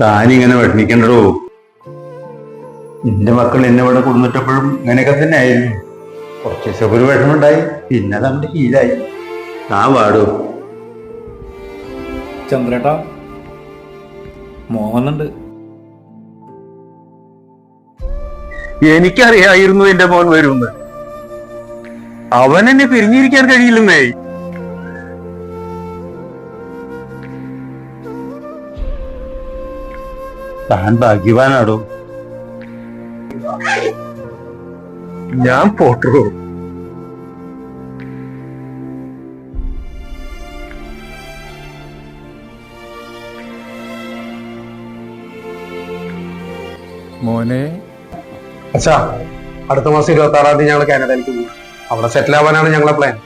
താനിങ്ങനെ വിഷമിക്കണ്ടോ എന്റെ മക്കൾ എന്നെ ഇവിടെ കൊടുന്നിട്ടപ്പോഴും ഇങ്ങനെയൊക്കെ തന്നെ ആയിരുന്നു കുറച്ച് ദിവസമൊക്കെ ഒരു വിഷമുണ്ടായി പിന്നെ അത് നമ്മുടെ ശീലായി. ആ പാടൂ ചന്ദ്രേട്ടാ മോഹനുണ്ട് എനിക്കറിയായിരുന്നു എന്റെ മോൻ വരുമെന്ന്. അവൻ എന്നെ പിരിഞ്ഞിരിക്കാൻ കഴിയില്ലെന്നേ. താൻ ഭാഗ്യവാനാടോ? ഞാൻ പോട്ടോ മോനെ. അച്ഛാ അടുത്ത മാസം ഇരുപത്തി ആറാം തീയതി ഞങ്ങൾ കാനഡയിലേക്ക് പോകും. അവിടെ സെറ്റിൽ ആവാനാണ് ഞങ്ങളെ പ്ലാൻ